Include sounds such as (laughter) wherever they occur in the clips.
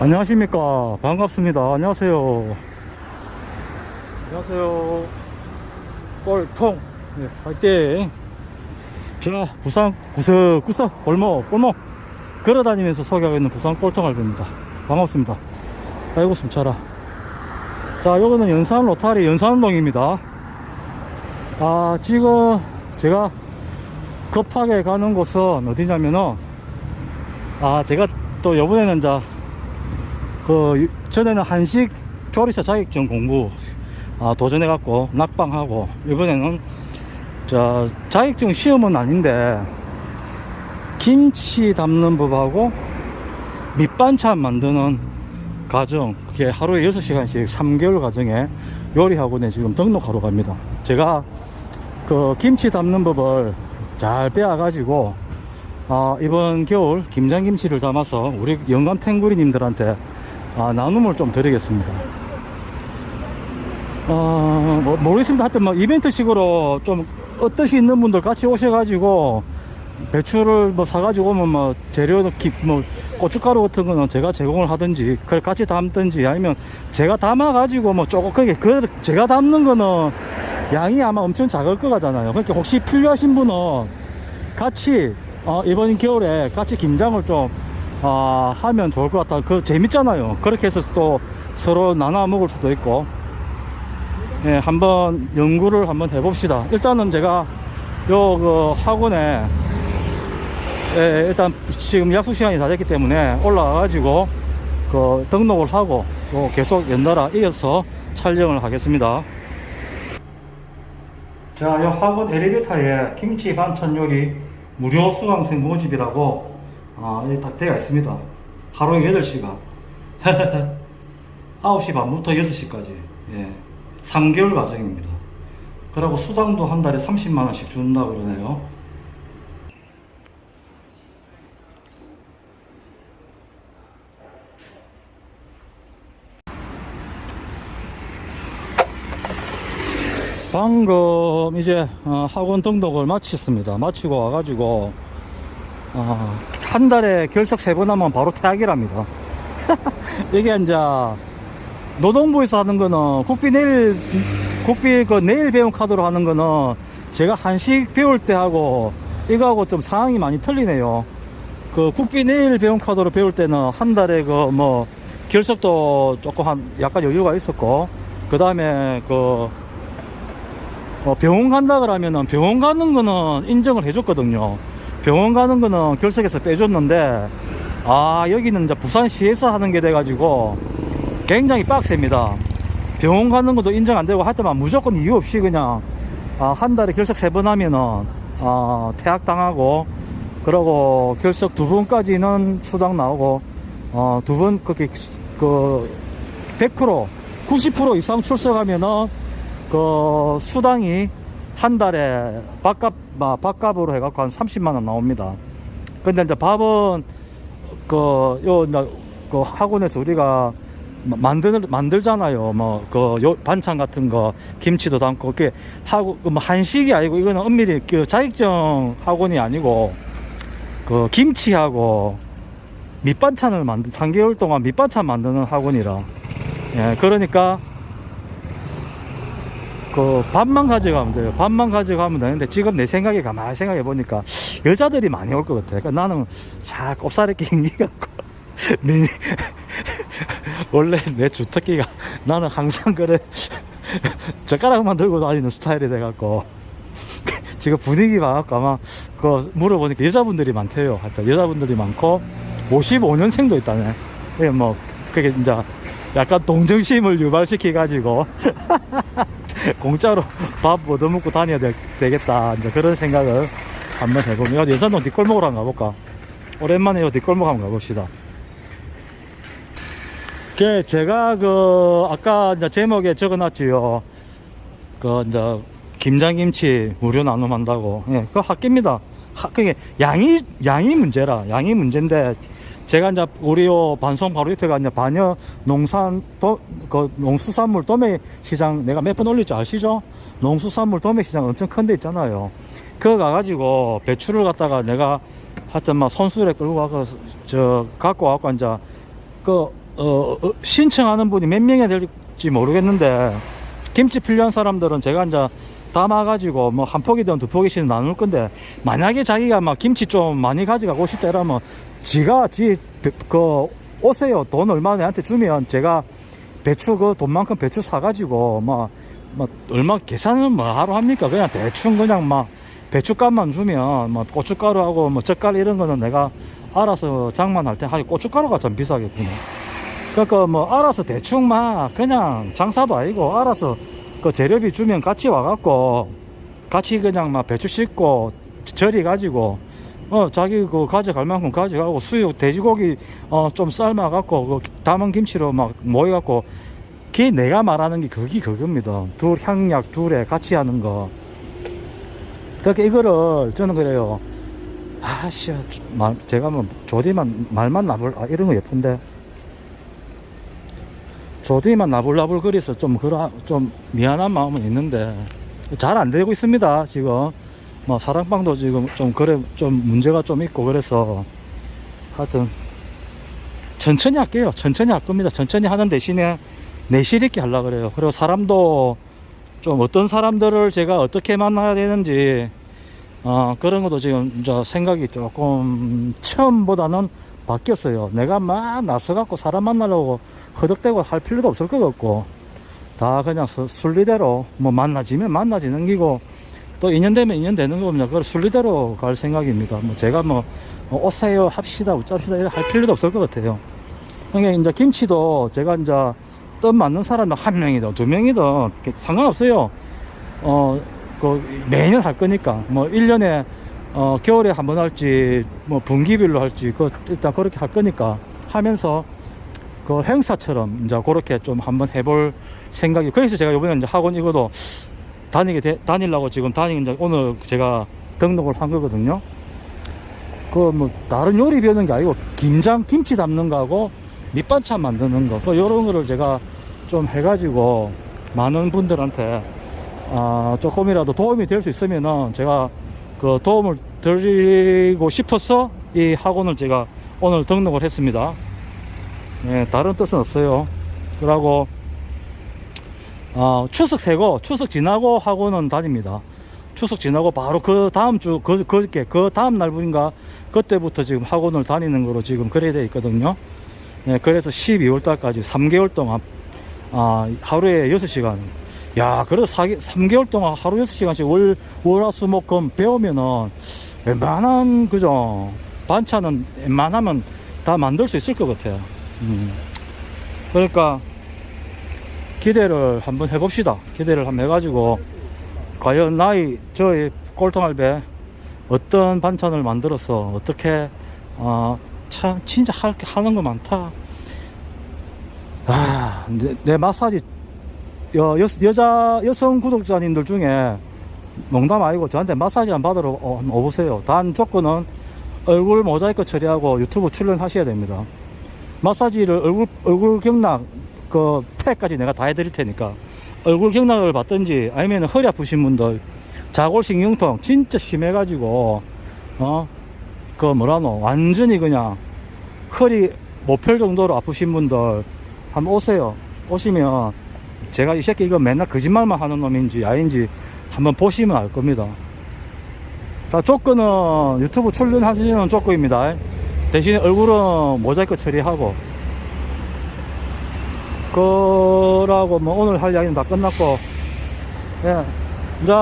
안녕하십니까. 반갑습니다. 안녕하세요. 안녕하세요. 꼴통. 네, 화이팅. 자 부산 구석구석 골목 골목 걸어다니면서 소개하고 있는 부산 꼴통 할배입니다. 반갑습니다. 아이고 숨차라. 자 요거는 연산 로타리 연산동입니다. 아 지금 제가 급하게 가는 곳은 어디냐면은 아 제가 또 요번에는 이제 그 유- 전에는 한식 조리사 자격증 공부 아, 도전해 갖고 낙방하고 이번에는 저 자격증 시험은 아닌데 김치 담는 법하고 밑반찬 만드는 과정 그게 하루에 6시간씩 3개월 과정에 요리 학원에 지금 등록하러 갑니다. 제가 그 김치 담는 법을 잘 배워 가지고 아, 이번 겨울 김장김치를 담아서 우리 영감 탱구리님들한테 아, 나눔을 좀 드리겠습니다. 어, 뭐, 모르겠습니다. 하여튼 뭐 이벤트식으로 좀 어떠시 있는 분들 같이 오셔가지고 배추를 뭐 사가지고 오면 뭐 재료 넣기 뭐 고춧가루 같은 거는 제가 제공을 하든지 그걸 같이 담든지 아니면 제가 담아가지고 뭐 조금하게 그 제가 담는 거는 양이 아마 엄청 작을 거 같잖아요. 그러니까 혹시 필요하신 분은 같이 어, 이번 겨울에 같이 김장을 좀 아, 하면 좋을 것 같다. 그 재밌잖아요. 그렇게 해서 또 서로 나눠 먹을 수도 있고. 예, 한번 연구를 한번 해봅시다. 일단은 제가 요 그 학원에 예, 일단 지금 약속 시간이 다 됐기 때문에 올라와가지고 그 등록을 하고 또 계속 연달아 이어서 촬영을 하겠습니다. 자, 요 학원 엘리베이터에 김치 반찬 요리 무료 수강생 모집이라고 아, 여기 딱 되어 있습니다. 하루에 8시간. 9시 반부터 6시까지. 예. 3개월 과정입니다. 그리고 수당도 한 달에 30만원씩 준다 그러네요. 방금 이제 어, 학원 등록을 마쳤습니다. 마치고 와가지고 어, 한 달에 결석 세 번 하면 바로 퇴학이랍니다. (laughs) 이게 이제 노동부에서 하는 거는 국비 내일 국비 그 내일 배움 카드로 하는 거는 제가 한식 배울 때 하고 이거하고 좀 상황이 많이 틀리네요. 그 국비 내일 배움 카드로 배울 때는 한 달에 그 뭐 결석도 조금 한 약간 여유가 있었고 그 다음에 그 어, 병원 간다 그러면은 병원 가는 거는 인정을 해줬거든요. 병원 가는 거는 결석해서 빼줬는데 아 여기는 이제 부산시에서 하는 게 돼가지고 굉장히 빡셉니다. 병원 가는 것도 인정 안 되고 하여튼만 무조건 이유 없이 그냥 아, 한 달에 결석 세 번 하면은 아, 퇴학 당하고 그러고 결석 두 번까지는 수당 나오고 어, 두번 그렇게 그 100% 90% 이상 출석하면은 그 수당이 한 달에 밥값 마, 밥값으로 해갖고 한 30만 원 나옵니다. 근데 이제 밥은 그요 그 학원에서 우리가 마- 만들 만들잖아요. 뭐그요 반찬 같은 거 김치도 담고 그게 하고 그뭐 한식이 아니고 이거는 엄밀히 그 자격증 학원이 아니고 그 김치하고 밑반찬을 만든 3개월 동안 밑반찬 만드는 학원이라 예 그러니까 그 밥만 가져가면 돼요. 밥만 가져가면 되는데 지금 내 생각에 가만히 생각해 보니까 여자들이 많이 올 것 같아. 그러니까 나는 싹 꼽사리 낑기 갖고 (laughs) 네, (laughs) 원래 내 주특기가 나는 항상 그래 (laughs) 젓가락만 들고 다니는 스타일이 돼 갖고 지금 분위기 봐갖고 아마 그 물어보니까 여자분들이 많대요. 하여튼 여자분들이 많고 55년생도 있다네. 그게 뭐 그게 이제 약간 동정심을 유발시켜 가지고 (laughs) 공짜로 밥 얻어먹고 다녀야 되, 되겠다. 이제 그런 생각을 한번 해보면, 야, 연산동 뒷골목으로 한번 가볼까? 오랜만에 요 뒷골목 한번 가봅시다. 그, 제가 그, 아까 이제 제목에 적어 놨지요. 그, 이제, 김장김치 무료 나눔한다고. 예, 그거 학기입니다. 하, 그게 양이, 양이 문제라. 양이 문제인데, 제가 이제 우리 요 반송 바로 옆에가 이제 반여 농산 도, 그 농수산물 도매 시장 내가 몇 번 올렸지 아시죠? 농수산물 도매 시장 엄청 큰 데 있잖아요. 그거 가가지고 배추를 갖다가 내가 하여튼 막 손수레 끌고 가서 저 갖고 와갖고 이제 그 어, 어, 신청하는 분이 몇 명이 될지 모르겠는데 김치 필요한 사람들은 제가 이제 담아가지고 뭐 한 포기든 두 포기씩 나눌 건데 만약에 자기가 막 김치 좀 많이 가져가고 싶다 이러면 지가 지 그 오세요. 돈 얼마 내한테 주면 제가 배추 그 돈만큼 배추 사가지고 막, 막 얼마 계산을 뭐 하러 합니까? 그냥 대충 그냥 막 배추값만 주면 뭐 고춧가루하고 뭐 젓갈 이런 거는 내가 알아서 장만할 때 하기 고춧가루가 좀 비싸겠구나. 그러니까 뭐 알아서 대충 막 그냥 장사도 아니고 알아서 그 재료비 주면 같이 와갖고 같이 그냥 막 배추 씻고 절이 가지고 어 자기 그 가져갈 만큼 가져가고 수육 돼지고기 어 좀 삶아 갖고 그 담은 김치로 막 모여 갖고 그게 내가 말하는 게 그게 그겁니다. 둘 향약 둘에 같이 하는 거. 그러니까 이거를 저는 그래요. 아씨 말 제가 뭐 조디만 말만 나불 아, 이런 거 예쁜데. 조디만 나불나불 거려서 좀 그러 좀 미안한 마음은 있는데 잘 안 되고 있습니다 지금 뭐 사랑방도 지금 좀 그래 좀 문제가 좀 있고 그래서 하여튼 천천히 할게요. 천천히 할 겁니다. 천천히 하는 대신에 내실 있게 하려 그래요. 그리고 사람도 좀 어떤 사람들을 제가 어떻게 만나야 되는지 어, 그런 것도 지금 이제 생각이 조금 처음보다는 바뀌었어요. 내가 막 나서갖고 사람 만나려고 허덕대고 할 필요도 없을 것 같고 다 그냥 수- 순리대로 뭐 만나지면 만나지는 기고 또 인연 되면 인연 되는 겁니다. 그걸 순리대로 갈 생각입니다. 뭐 제가 뭐 어, 오세요 합시다 이런 할 필요도 없을 것 같아요. 그러니까 이제 김치도 제가 이제 뜻 맞는 사람이 한 명이든 두 명이든 상관없어요. 어, 그 매년 할 거니까 뭐 1년에 어, 겨울에 한 번 할지 뭐 분기별로 할지 그 일단 그렇게 할 거니까 하면서 그 행사처럼 이제 그렇게 좀 한번 해볼 생각이 그래서 제가 이번에 이제 학원 이거도 다니게 돼, 다니려고 지금 다니 이제 오늘 제가 등록을 한 거거든요. 그 뭐 다른 요리 배우는 게 아니고 김장 김치 담는 거하고 밑반찬 만드는 거, 그 요런 거를 제가 좀 해가지고 많은 분들한테 아, 조금이라도 도움이 될 수 있으면은 제가 그 도움을 드리고 싶어서 이 학원을 제가 오늘 등록을 했습니다. 예, 다른 뜻은 없어요. 그러고 어, 추석 세고 추석 지나고 학원은 다닙니다. 추석 지나고 바로 그 다음 주 그, 그저께 그 다음 날분인가 그때부터 지금 학원을 다니는 거로 지금 그래 돼 있거든요. 예, 그래서 12월 달까지 3개월 동안 아, 하루에 6시간 야, 그래도 4개, 3개월 동안 하루 6시간씩 월, 월 화 수 목 금 배우면은 웬만한, 그죠? 반찬은 웬만하면 다 만들 수 있을 것 같아요. 음. 그러니까 기대를 한번 해봅시다. 기대를 한번 해가지고 과연 나이, 저희 꼴통알배 어떤 반찬을 만들어서 어떻게, 어, 참, 진짜 할, 하는 거 많다. 아, 내, 내 마사지 여, 여, 여 자 여성 구독자님들 중에 농담 아니고 저한테 마사지 안 받으러 어, 오보세요. 단 조건은 얼굴 모자이크 처리하고 유튜브 출연하셔야 됩니다. 마사지를 얼굴 얼굴 경락 그 팩까지 내가 다 해드릴 테니까 얼굴 경락을 받든지 아니면 허리 아프신 분들 자골신경통 진짜 심해가지고 어 그 뭐라노 완전히 그냥 허리 못 펼 정도로 아프신 분들 한번 오세요. 오시면 제가 이 새끼 이거 맨날 거짓말만 하는 놈인지 아닌지 한번 보시면 알 겁니다. 자, 조건은 유튜브 출연하시는 조건입니다. 대신 얼굴은 모자이크 처리하고. 그라고 뭐 오늘 할 이야기는 다 끝났고. 예. 이제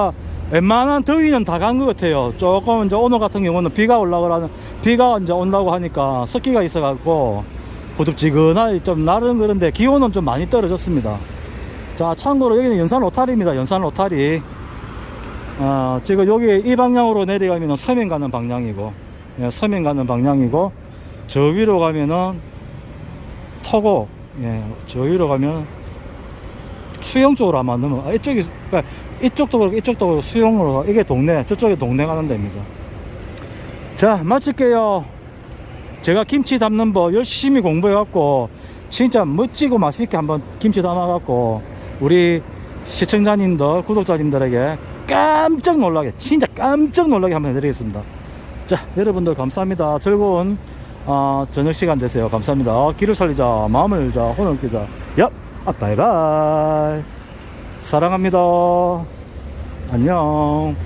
웬만한 더위는 다 간 것 같아요. 조금 이제 오늘 같은 경우는 비가 올라가라는, 비가 이제 온다고 하니까 습기가 있어 갖고 부득지근하게 좀 날은 그런데 기온은 좀 많이 떨어졌습니다. 자, 참고로 여기는 연산 로타리입니다. 연산 로타리. 어, 지금 여기 이 방향으로 내려가면 서면 가는 방향이고, 예, 서면 가는 방향이고, 저 위로 가면은 터고, 예, 저 위로 가면 수영 쪽으로 아마 넘어, 아, 이쪽이, 그러니까 이쪽도 그렇고 이쪽도 그렇고 수영으로, 가- 이게 동네, 저쪽에 동네 가는 데입니다. 자, 마칠게요. 제가 김치 담는 법 열심히 공부해갖고, 진짜 멋지고 맛있게 한번 김치 담아갖고, 우리 시청자님들, 구독자님들에게 깜짝 놀라게, 진짜 깜짝 놀라게 한번 해드리겠습니다. 자, 여러분들 감사합니다. 즐거운 아, 저녁 시간 되세요. 감사합니다. 아, 길을 살리자. 마음을 열자. 혼을 끼자. 야, 아, 바이바이. 사랑합니다. 안녕.